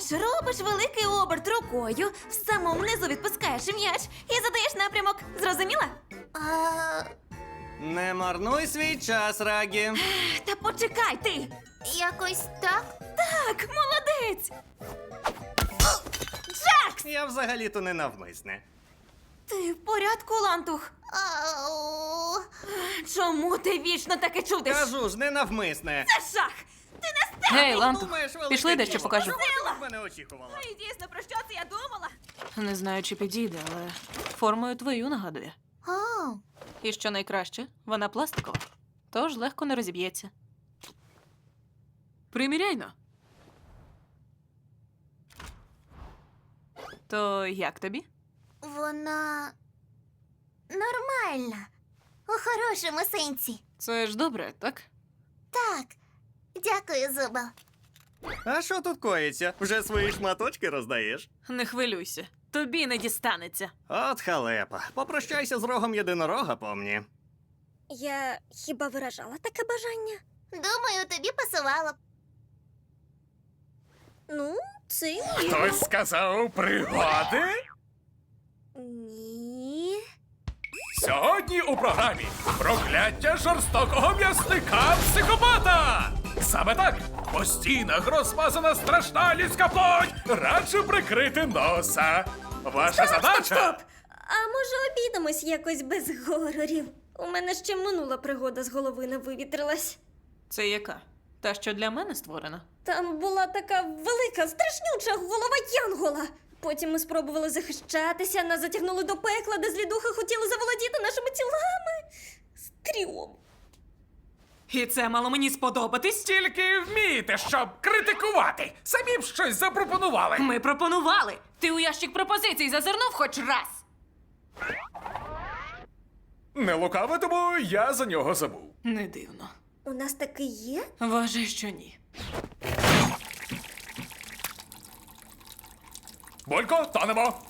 Знаєш, робиш великий оберт рукою, в самому низу відпускаєш м'яч і задаєш напрямок. Зрозуміла? А, Не марнуй свій час, Рагі. Та почекай ти! якось так. Так, молодець! Джакс! Я взагалі-то не навмисне. Ти в порядку, лантух? Ау. Чому ти вічно таке чудиш? Кажу ж, не навмисне. Це жах! Гей, Ланту, Думаєш, пішли дещо покажу. Мене очікувала? Ну і дійсно, про що це я думала? Не знаю, чи підійде, але формою твою нагадує. О, І що найкраще, вона пластикова, тож легко не розіб'ється. Приміряйно. То як тобі? вона нормальна. У хорошому сенсі. Це ж добре, так? Так. Дякую, Зубал. А що тут коїться? Вже свої шматочки роздаєш? Не хвилюйся, тобі не дістанеться. От халепа. Попрощайся з рогом єдинорога, помні. Я хіба виражала таке бажання? Думаю, тобі пасувало. б. Ну, це Хтось сказав пригоди? ні. Сьогодні у програмі прокляття жорстокого м'ясника психопата. Саме так по стінах розмазана страшна людська плоть. Радше прикрити носа. Ваша задача Стоп! А може обійдемось якось без горорів? У мене ще минула пригода з голови не вивітрилась. Це яка? Та, що для мене створена? Там була така велика, страшнюча голова Янгола. Потім ми спробували захищатися, нас затягнули до пекла, де злідухи хотіли заволодіти нашими тілами. Стрьом. І це мало мені сподобатись. тільки вмієте, щоб критикувати. Самі б щось запропонували. Ми пропонували. Ти у ящик пропозицій зазирнув хоч раз. Не лукавитиму, я за нього забув. Не дивно. У нас таки є? Вважай, що ні. Болько, тонемо.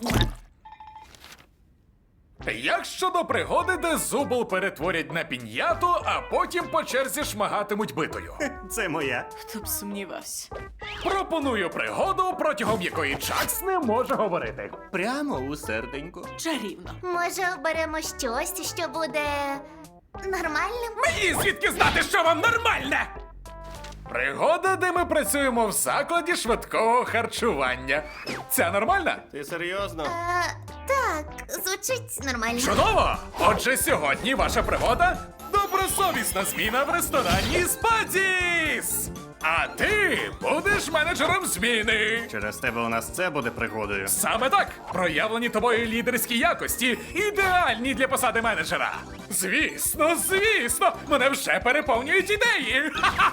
Як щодо пригоди, де зубл перетворять на піньяту, а потім по черзі шмагатимуть битою. Це моя. Хто б сумнівався. Пропоную пригоду, протягом якої Чакс не може говорити. Прямо у серденьку. Чарівно. Може, оберемо щось, що буде нормальним? Мені звідки знати, що вам нормальне? Пригода, де ми працюємо в закладі швидкого харчування. Це нормально? Ти серйозно? Е, так, звучить нормально. Чудово! Отже, сьогодні ваша пригода добросовісна зміна в ресторані Спадіс! А ти будеш менеджером зміни. Через тебе у нас це буде пригодою. Саме так, проявлені тобою лідерські якості, ідеальні для посади менеджера. Звісно, звісно, мене вже переповнюють ідеї. Ха-ха!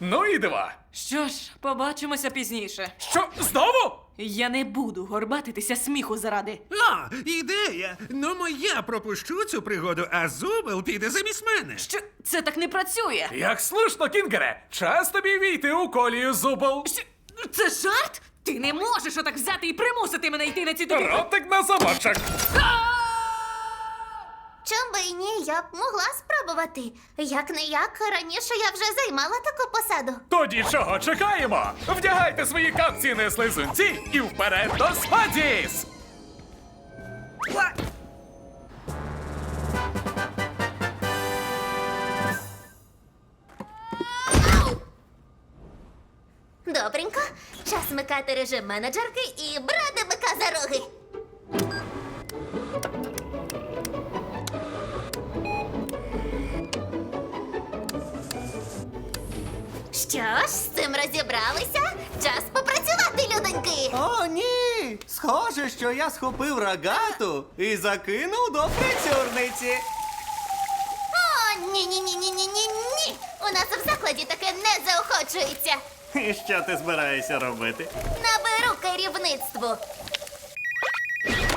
Ну і два. Що ж, побачимося пізніше. Що знову? Я не буду горбатитися сміху заради. О, ідея! Ну, я пропущу цю пригоду, а Зубел піде замість мене. Що це так не працює? Як слушно, Кінгере, час тобі війти у колію зубол. Що? Це жарт? Ти не можеш отак взяти і примусити мене йти на ці тобі. Ротик на замочок. Чом би і ні, я б могла спробувати. Як не як, раніше я вже займала таку посаду. Тоді чого чекаємо? Вдягайте свої капці на слизунці і вперед до Спадіс! Добренько, час вмикати режим менеджерки і брати бика за роги. Що ж, з цим розібралися? Час попрацювати, людоньки! О, ні! Схоже, що я схопив рогату і закинув до прицюрниці. О, ні, ні, ні, ні, ні, ні, ні. У нас в закладі таке не заохочується. І що ти збираєшся робити? Наберу керівництву.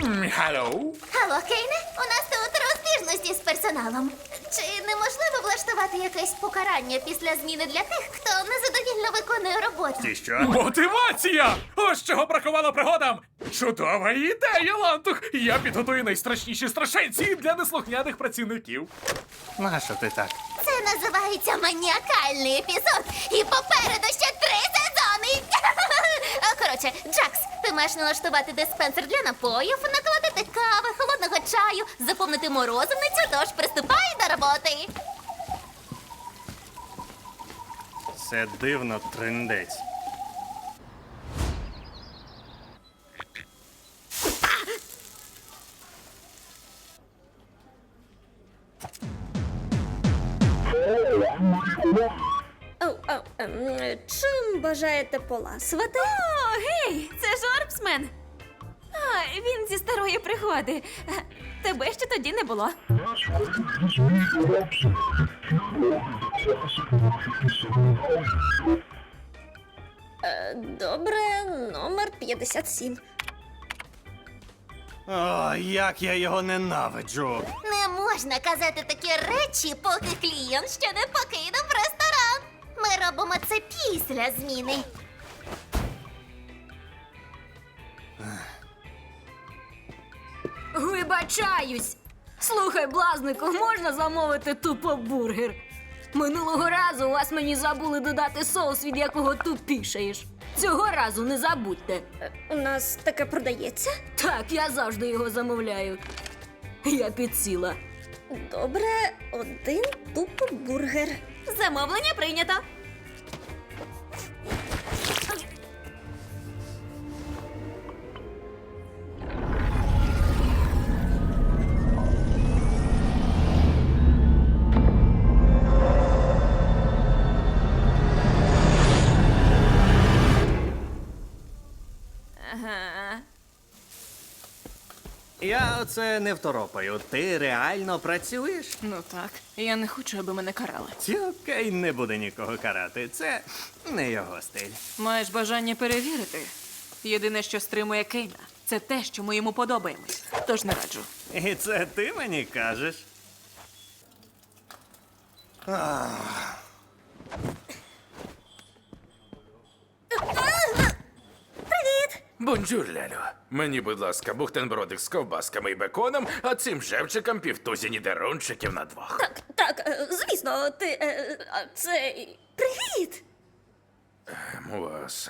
М, Халло? Алло, Кейне, у нас тут розбіжності з персоналом. Чи неможливо влаштувати якесь покарання після зміни для тих, хто незадовільно виконує роботу? Ти що? Мотивація! Ось чого бракувало пригодам! Чудова ідея, Лантух! Я підготую найстрашніші страшенці для неслухняних працівників. Нащо ти так? Це називається маніакальний епізод, і попереду ще Коротше, Джакс, ти маєш налаштувати диспенсер для напоїв, накладати кави, холодного чаю, заповнити морозивницю, тож приступай до роботи. Це дивно, триндець. Чим бажаєте поласувати? О, гей, це ж Орбсмен. А, він зі старої пригоди. Тебе ще тоді не було. Е, Добре, номер 57. О, як я його ненавиджу. Не можна казати такі речі, поки клієнт ще не покинув ресторан. Ми робимо це після зміни. Вибачаюсь! Слухай, блазнику, можна замовити тупо бургер? Минулого разу у вас мені забули додати соус, від якого тупішаєш. Цього разу не забудьте. У нас таке продається? Так, я завжди його замовляю. Я підсіла. Добре, один тупо бургер. Замовлення прийнято. Я оце не второпаю. Ти реально працюєш? Ну так, я не хочу, аби мене карали. Окей, не буде нікого карати. Це не його стиль. Маєш бажання перевірити? Єдине, що стримує Кейна, це те, що ми йому подобаємось. Тож не раджу. І це ти мені кажеш? Бонжур, Лялю. Мені, будь ласка, бухтенбродик з ковбасками і беконом, а цим жевчикам півтузі дерунчиків на двох. Так, так, е, звісно, ти. е, а Це. Привіт! У вас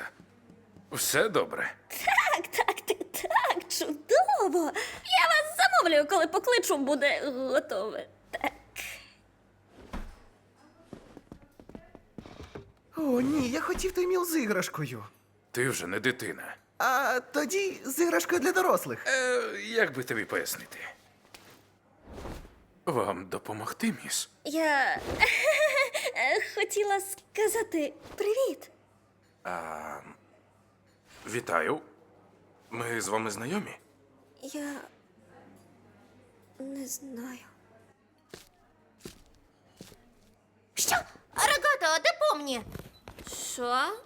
все добре. Так, так, так, так, чудово! Я вас замовлю, коли покличу, буде готове. Так. О, ні, я хотів той міл з іграшкою. Ти вже не дитина. А тоді з іграшкою для дорослих. Е, як би тобі пояснити? Вам допомогти, міс? Я хотіла сказати привіт. Вітаю. Ми з вами знайомі? Я не знаю. Що? Рогато, де помні? Що?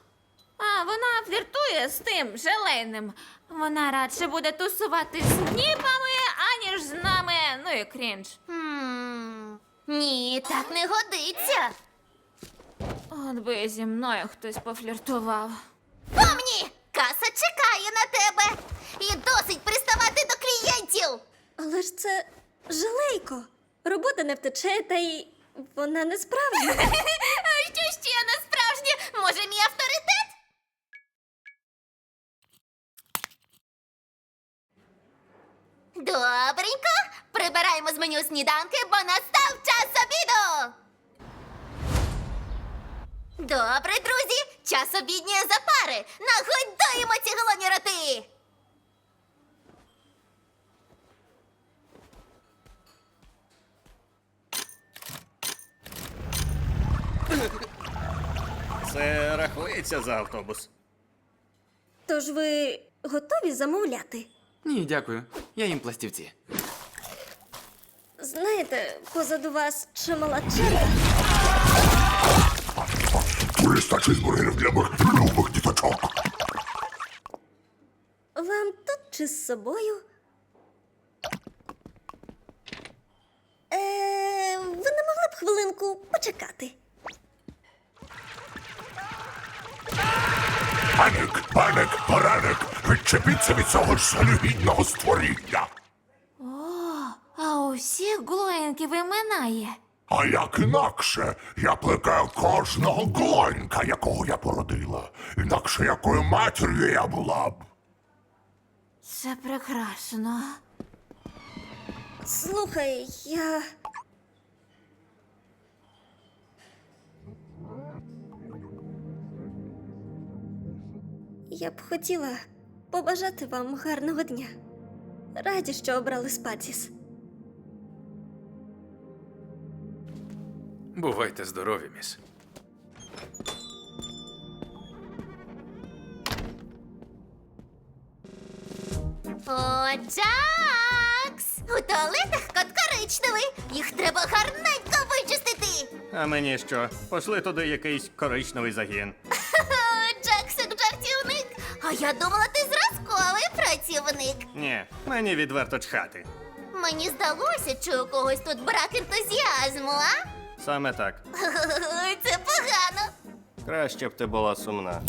А, вона фліртує з тим желейним. Вона радше буде тусувати з ніпами, аніж з нами. Ну і крінж. Хм, ні, так не годиться. От би зі мною хтось пофліртував. Помні! Каса чекає на тебе! І досить приставати до клієнтів! Але ж це жалейко. Робота не втече, та й вона не справжня. А що ще не справжнє? Може, мій авторитет? Добренько, прибираємо з меню сніданки, бо настав час обіду. Добре, друзі, час обідньої запари. Нагодуємо ці голодні роти. Це рахується за автобус. Тож ви готові замовляти? Ні, дякую. Я їм пластівці. Знаєте, позаду вас чимала черга. 300 чизбургерів для моїх любих діточок. Вам тут чи з собою? Е, ви не б хвилинку почекати. Панік, панік, пораник! Відчепіться від цього жалюгідного створіння! О, А у всіх глоєнків імена є. А як інакше, я плекаю кожного глонька, якого я породила. Інакше якою матір'ю я була б. Це прекрасно. Слухай, я. Я б хотіла побажати вам гарного дня. Раді, що обрали Спатіс. Бувайте здорові, міс. О, Джакс! У туалетах кот коричневий. Їх треба гарненько вичистити. А мені що? Пошли туди якийсь коричневий загін. Я думала, ти зразковий працівник. Ні, мені відверто чхати. Мені здалося, чи у когось тут брак ентузіазму, а? Саме так. Це погано. Краще б ти була сумна.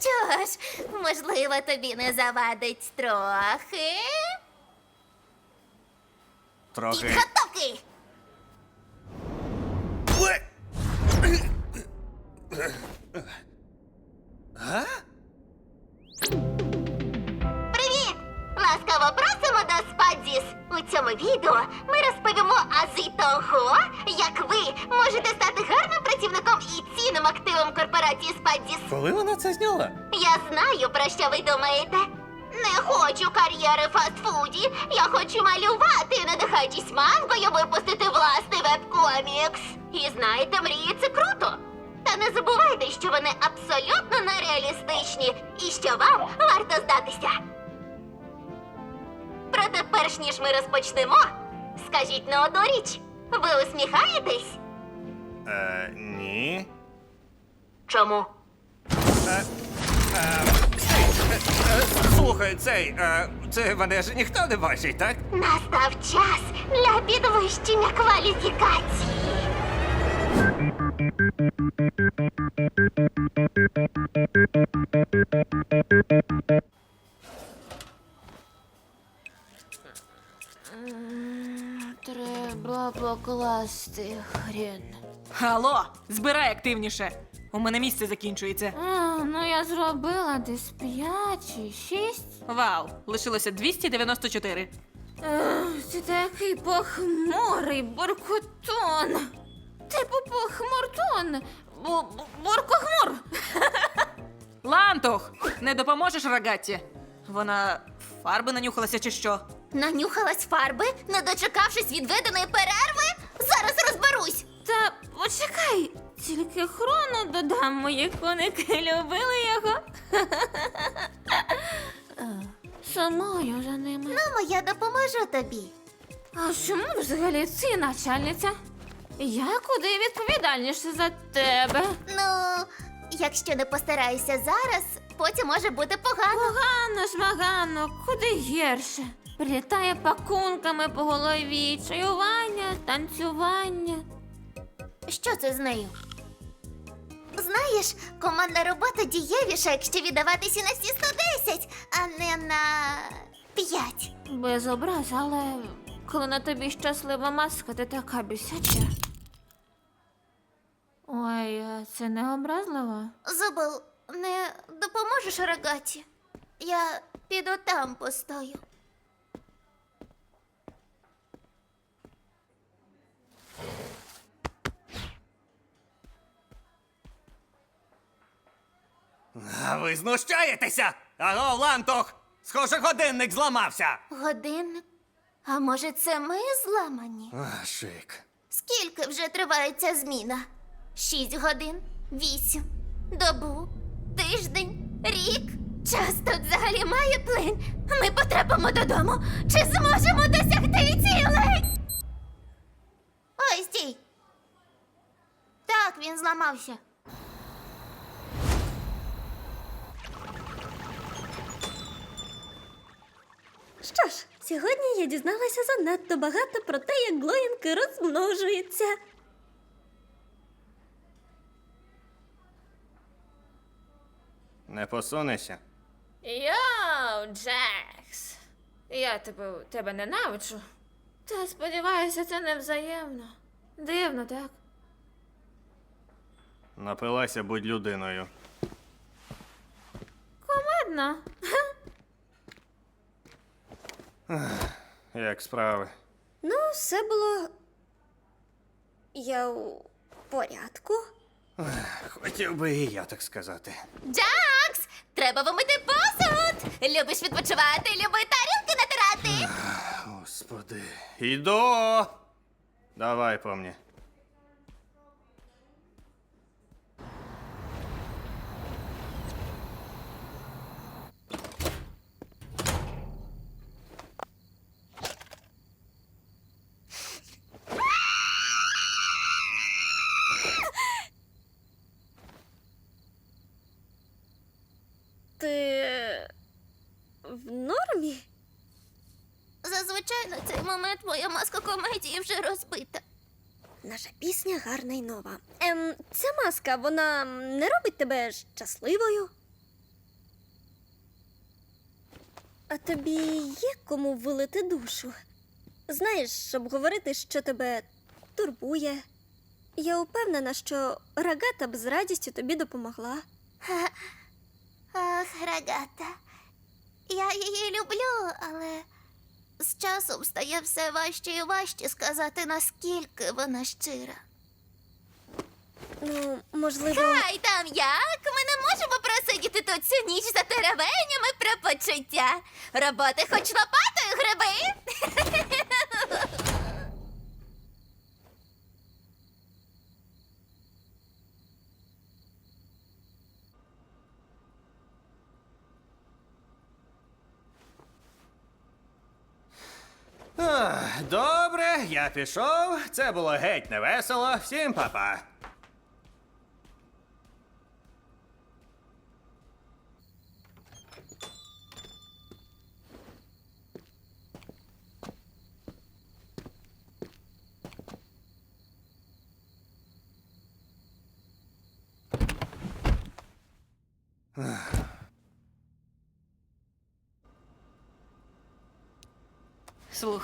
Що ж, можливо, тобі не завадить трохи. Трохи. Підготовки! Привіт! Ласкаво просимо до Спадзіс! У цьому відео ми розповімо ази того, як ви можете стати гарним працівником і цінним активом корпорації Спадзіс. Коли вона це зняла? Я знаю, про що ви думаєте. Не хочу кар'єри в фастфуді. Я хочу малювати, надихаючись мангою випустити власний веб-комікс. І знаєте, мрії це круто. Та не забувайте, що вони абсолютно нереалістичні і що вам варто здатися. Проте, перш ніж ми розпочнемо, скажіть на одну річ. Ви усміхаєтесь? Е, ні. Чому? Слухай, цей, е, це мене ж ніхто не бачить, так? Настав час для підвищення кваліфікації. Треба покласти хрін. Алло, збирай активніше. У мене місце закінчується. А, ну я зробила десь п'ять чи шість. Вау, лишилося 294. Ех, Ти такий похмурий буркутон. Типу похмуртон. Буркохмур. Лантох, не допоможеш рогатті? Вона фарби нанюхалася чи що? Нанюхалась фарби, не дочекавшись відведеної перерви? Зараз розберусь. Та почекай, тільки хрону додам, мої коники любили його. Самою за ними. Мамо, я допоможу тобі. А чому взагалі ти начальниця? Я куди відповідальніше за тебе. Ну, якщо не постараюся зараз, потім може бути погано. Погано ж куди гірше. Прилітає пакунками по голові, чаювання, танцювання. Що це з нею? Знаєш, командна робота дієвіша, якщо віддаватися на всі 110, а не на 5. Без образ, але коли на тобі щаслива маска, ти така бісяча. Ой, це не образливо? Зубл, не допоможеш рогаті? Я піду там постою. А ви знущаєтеся? Аго, Лантох! Схоже, годинник зламався. Годинник? А може, це ми зламані? А, шик. Скільки вже триває ця зміна? Шість годин, вісім, добу, тиждень, рік. Час тут взагалі має плин. Ми потрапимо додому. Чи зможемо досягти цілей? Ой, стій. Так, він зламався. Що ж, Сьогодні я дізналася занадто багато про те, як глоїнки розмножуються. Не посунешся. Йоу, Джекс. Я тебе, тебе ненавиджу. Та сподіваюся, це не взаємно. Дивно, так? Напилася будь людиною. Комедно. Як справи? Ну, все було. Я у порядку. Хотів би і я так сказати. Джакс, треба вимити посуд. Любиш відпочивати, люби тарілки натирати. Господи. Іду. Давай по мені. Ти в нормі? Зазвичай на цей момент моя маска комедії вже розбита. Наша пісня гарна й нова. Ем, ця маска, вона не робить тебе щасливою. А тобі є кому вилити душу? Знаєш, щоб говорити, що тебе турбує. Я упевнена, що рагата б з радістю тобі допомогла. Ах, рагата. Я її люблю, але з часом стає все важче і важче сказати, наскільки вона щира. Ну, можливо. Хай там як. Ми не можемо просидіти тут всю ніч за теревенями про почуття. Роботи хоч лопатою гриби. Ах, Добре, я пішов. Це було геть невесело. Всім па-па.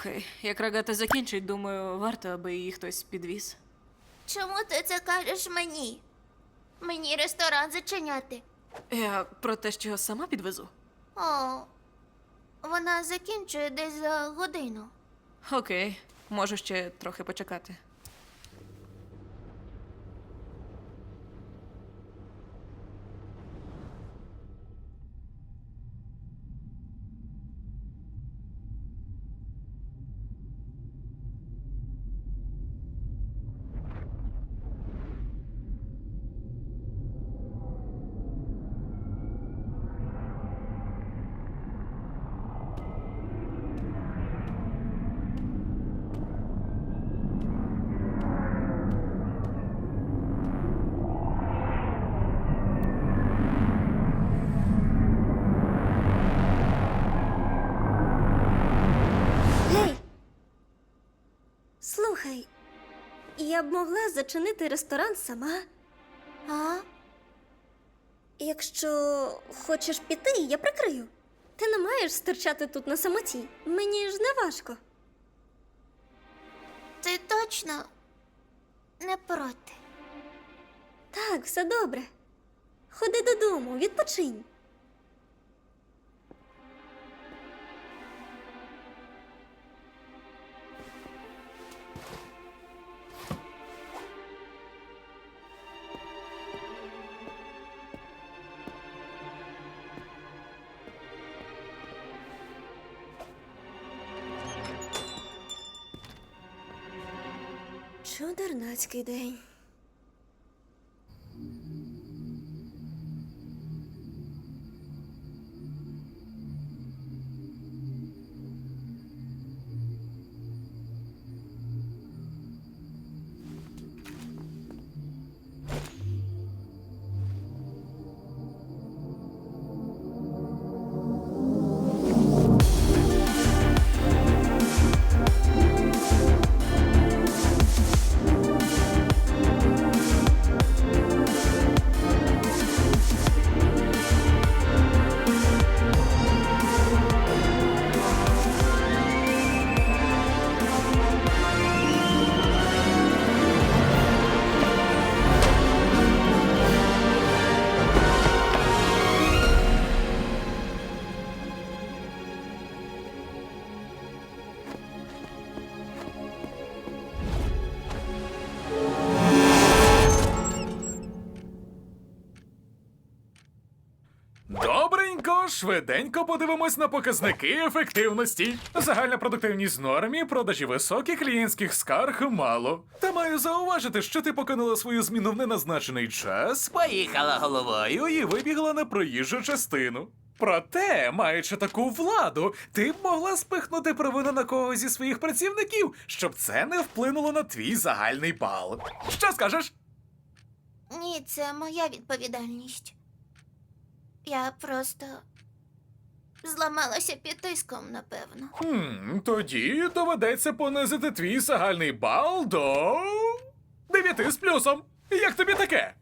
Слухай, як рогата закінчить, думаю, варто, аби її хтось підвіз. Чому ти це кажеш мені? Мені ресторан зачиняти. Я про те, що сама підвезу. О, вона закінчує десь за годину. Окей, можу ще трохи почекати. Гей! Слухай, я б могла зачинити ресторан сама. А? Якщо хочеш піти, я прикрию. Ти не маєш стирчати тут на самоті. Мені ж не важко. Ти точно не проти. Так, все добре. Ходи додому, відпочинь. Чудернацький день. Добренько, швиденько подивимось на показники ефективності. Загальна продуктивність нормі, продажі високі, клієнтських скарг мало. Та маю зауважити, що ти покинула свою зміну в неназначений час, поїхала головою і вибігла на проїжджу частину. Проте, маючи таку владу, ти б могла спихнути провину на когось зі своїх працівників, щоб це не вплинуло на твій загальний бал. Що скажеш? Ні, це моя відповідальність. Я просто зламалася під тиском, напевно. Хм, тоді доведеться понизити твій загальний бал до. дев'яти з плюсом. Як тобі таке?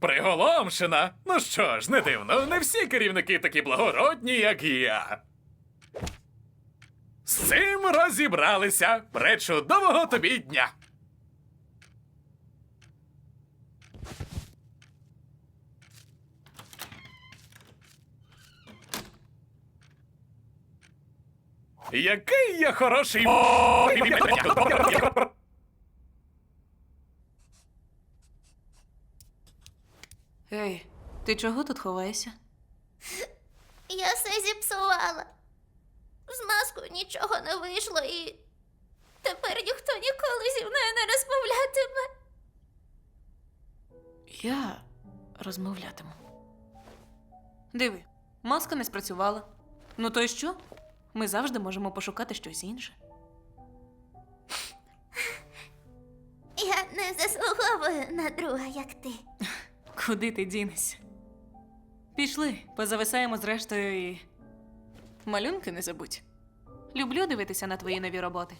Приголомшена. Ну що ж, не дивно, не всі керівники такі благородні, як я. З цим розібралися. Пречудового тобі дня. Який я хороший. Ей, ти чого тут ховаєшся? Я все зіпсувала. З маскою нічого не вийшло і тепер ніхто ніколи зі мною не розмовлятиме. Я розмовлятиму. Диви, маска не спрацювала. Ну то й що? Ми завжди можемо пошукати щось інше. Я не заслуговую на друга, як ти. Куди ти дінешся? Пішли, позависаємо зрештою і. Малюнки не забудь. Люблю дивитися на твої нові роботи.